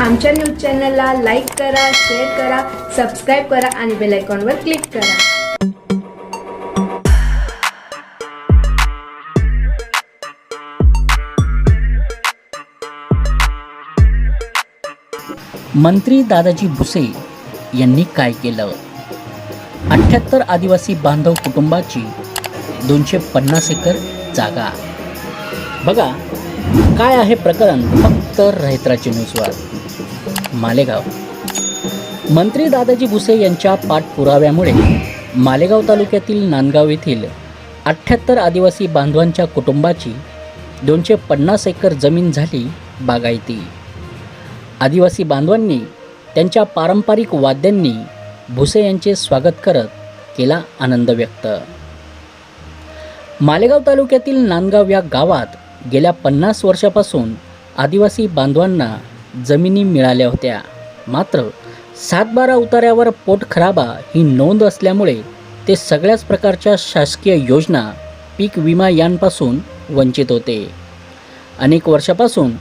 आमच्या न्यूज चॅनलला लाईक करा शेअर करा सबस्क्राईब करा आणि बेल आयकॉनवर क्लिक करा. मंत्री दादाजी भुसे यांनी काय केलं? अठ्ठ्याहत्तर आदिवासी बांधव कुटुंबाची दोनशे पन्नास एकर जागा. बघा काय आहे प्रकरण? फक्त रहित्राची न्यूजवर. मालेगाव. मंत्री दादाजी भुसे यांच्या पाठपुराव्यामुळे मालेगाव तालुक्यातील नांदगाव येथील अठ्ठ्याहत्तर आदिवासी बांधवांच्या कुटुंबाची दोनशे पन्नास एकर जमीन झाली बागायती. आदिवासी बांधवांनी त्यांच्या पारंपरिक वाद्यांनी भुसे यांचे स्वागत करत केला आनंद व्यक्त. मालेगाव तालुक्यातील नांदगाव या गावात गेल्या पन्नास वर्षापासून आदिवासी बांधवांना जमिनी मिळाल्या होत्या. मात्र सातबारा उतार्यावर पोटखराबा ही नोंद असल्यामुळे ते सगळ्याच प्रकारच्या शासकीय योजना पीक विमा यांपासून वंचित होते. अनेक वर्षापासून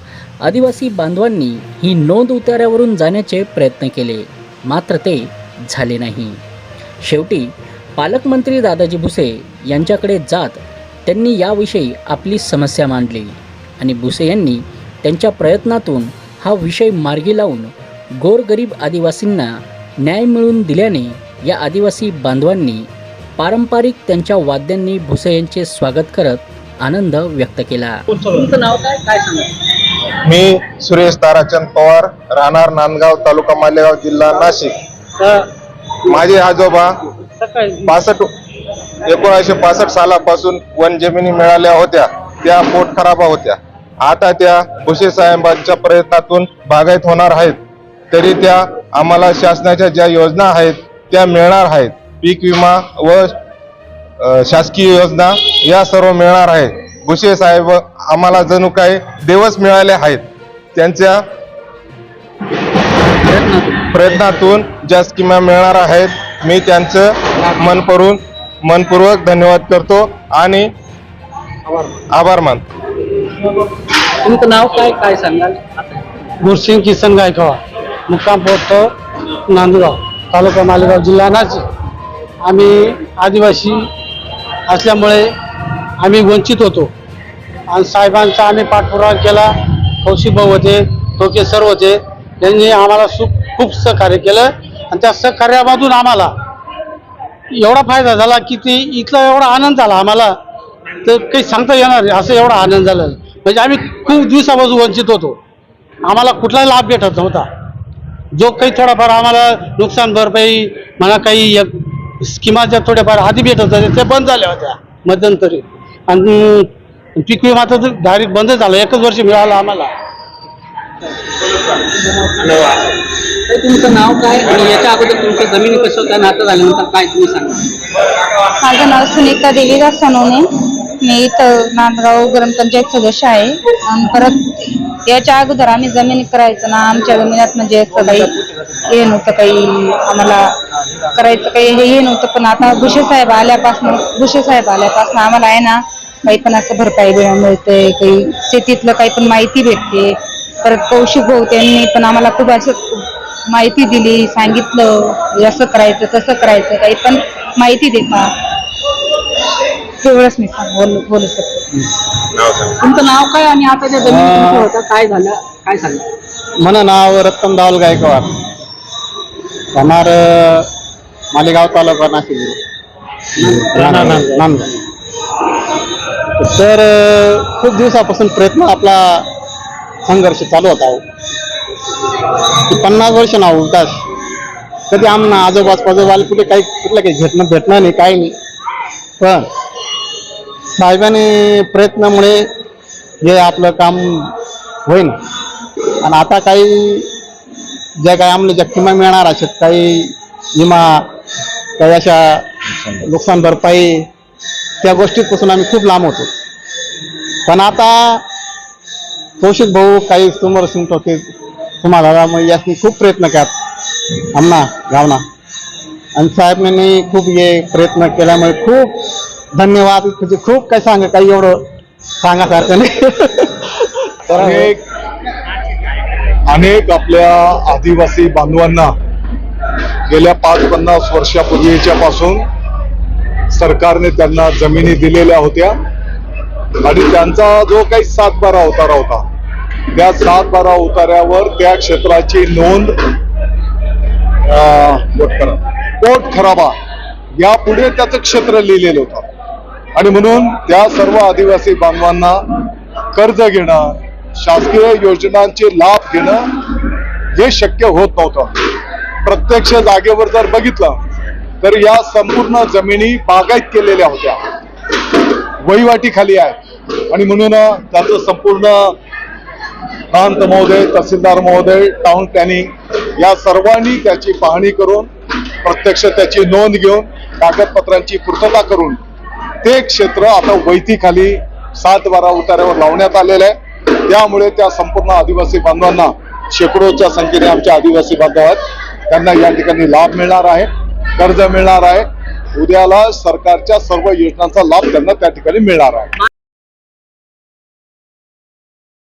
आदिवासी बांधवांनी ही नोंद उतार्यावरून जाण्याचे प्रयत्न केले. मात्र ते झाले नाही. शेवटी पालकमंत्री दादाजी भुसे यांच्याकडे जात त्यांनी याविषयी आपली समस्या मांडली आणि भुसे यांनी त्यांच्या प्रयत्नातून हा विषय मार्गी लावून गोरगरीब आदिवासींना न्याय मिळवून दिल्याने या आदिवासी बांधवांनी पारंपरिक त्यांच्या वाद्यांनी भुसे यांचे स्वागत करत आनंद व्यक्त केला. तुमचं नाव काय? काय सांगा? मी सुरेश ताराचंद पवार राहणार नांदगाव तालुका मालेगाव जिल्हा नाशिक. माझे आजोबा पासष्ट एकोणीसशे पासष्ट सालापासून वन जमिनी मिळाल्या होत्या. त्या पोट खराबा होत्या. आता त्या भुसे साहेबांच्या प्रयत्नातून बागायत होणार आहेत. तरी त्या आम्हाला शासनाच्या ज्या योजना आहेत त्या मिळणार आहेत. पीक विमा व शासकीय योजना या सर्व मिळणार आहेत. भुसे साहेब आम्हाला जणू काय देवच मिळाले आहेत. त्यांच्या प्रयत्नातून ज्या स्कीमा मिळणार आहेत मी त्यांचं मनपूर्वक मनपूर्वक धन्यवाद करतो आणि आभार मानतो तुमचं नाव काय काय सांगाल? गुरसिंग किसन गायकवाड मुक्काम पोस्ट नांदगाव तालुका मालेगाव जिल्हा नाशिक. आम्ही आदिवासी असल्यामुळे आम्ही वंचित होतो. आणि साहेबांचा आम्ही पाठपुरावा केला कौशिक भाऊ होते टोके सर होते त्यांनी आम्हाला सु खूप सहकार्य केलं. आणि त्या सहकार्यामधून आम्हाला एवढा फायदा झाला की ते इथला एवढा आनंद झाला आम्हाला. तर काही सांगता येणार नाही, असं एवढा आनंद झाला. म्हणजे आम्ही खूप दिवसापासून वंचित होतो. आम्हाला कुठलाही लाभ भेटत नव्हता. जो काही थोडाफार आम्हाला नुकसान भरपाई म्हणा काही एक स्कीमाच्या थोड्याफार आधी भेटत होत्या त्या बंद झाल्या होत्या मध्यंतरी. आणि पीक विमा तर डायरेक्ट बंद झाला एकच वर्ष मिळाला आम्हाला. तुमचं नाव काय? आणि याच्या अगोदर तुमच्या जमिनी कसं होत्या? नातं झाल्यानंतर काय तुम्ही सांगा? माझं नाव सुनीता देवीदास सोनवणे. मी इथं नांदगाव ग्रामपंचायत सदस्य आहे. आणि परत याच्या अगोदर आम्ही जमीन करायचं ना आमच्या जमिनीत म्हणजे असं काही हे नव्हतं काही आम्हाला करायचं काही हे हे नव्हतं. पण आता भुसे साहेब आल्यापासून भुसे साहेब आल्यापासून आम्हाला आहे ना काही पण असं भरपाई बिळा मिळते काही शेतीतलं काही पण माहिती भेटते. परत कौशिक भाऊ त्यांनी पण आम्हाला खूप असं माहिती दिली सांगितलं असं करायचं तसं करायचं काही पण माहिती देतात तेवढंच मी सांग बोलू बोलू शकते. तुमचं नाव काय आणि आता ज्या जमिनी तुमच्या होत्या काय झालं? काय सांगा मन नाव रत्न दावल गायकवाड. राहणार अ, मालेगाव तालुका नाशिक. नांदगाव तर अ, खूप दिवसापासून प्रयत्न आपला संघर्ष चालू होता हो. की पन्नास वर्ष ना उदास कधी आमना आजोबाज पाजोबाला कुठे काही कुठलं काही भेटणं भेटणं नाही काही नाही. पण साहेबांनी प्रयत्नामुळे हे आपलं काम होईन. आणि आता काही ज्या काही आम्हाला ज्या किमा मिळणार असेल काही विमा काही अशा नुकसान भरपाई त्या गोष्टीपासून आम्ही खूप लांब होतो. पण आता कौशिक भाऊ काही समोर सिंग की तुम्हाला मग यासनी खूप प्रयत्न केला. आमना गावना. आणि साहेबांनी खूप हे प्रयत्न केल्यामुळे खूप धन्यवाद. म्हणजे खूप काही सांगा काही एवढं सांगासारखं नाही. तर अनेक आपल्या आदिवासी बांधवांना गेल्या पाच पन्नास वर्षापूर्वीच्या पासून सरकारने त्यांना जमिनी दिलेल्या होत्या. आणि त्यांचा जो काही सात बारा उतारा होता त्या सातबारा उतार्यावर त्या क्षेत्राची नोंद अं, पोट खराबा. यापुढे त्याचं क्षेत्र लिहिलेलं होतं. आणि म्हणून त्या सर्व आदिवासी बांधवांना कर्ज घेणं शासकीय योजनांचे लाभ घेणं हे शक्य होत नव्हतं. प्रत्यक्ष जागेवर जर बघितलं तर या संपूर्ण जमिनी बागायत केलेल्या होत्या. वहिवाटी खाली आहे आणि म्हणून त्याचं संपूर्ण प्रांत महोदय तहसीलदार महोदय टाउन प्लॅनिंग या सर्वांनी त्याची पाहणी करून प्रत्यक्ष त्याची नोंद घेऊन कागदपत्रांची पूर्तता करून ते क्षेत्र आता वैतीखाली सात बारा उतार्यावर लावण्यात आलेलं आहे. त्यामुळे त्या संपूर्ण आदिवासी बांधवांना शेकडोच्या संख्येने आमच्या आदिवासी बांधव आहेत. त्यांना या ठिकाणी लाभ मिळणार आहे कर्ज मिळणार आहे. उद्याला सरकारच्या सर्व योजनांचा लाभ त्यांना त्या ठिकाणी मिळणार आहे.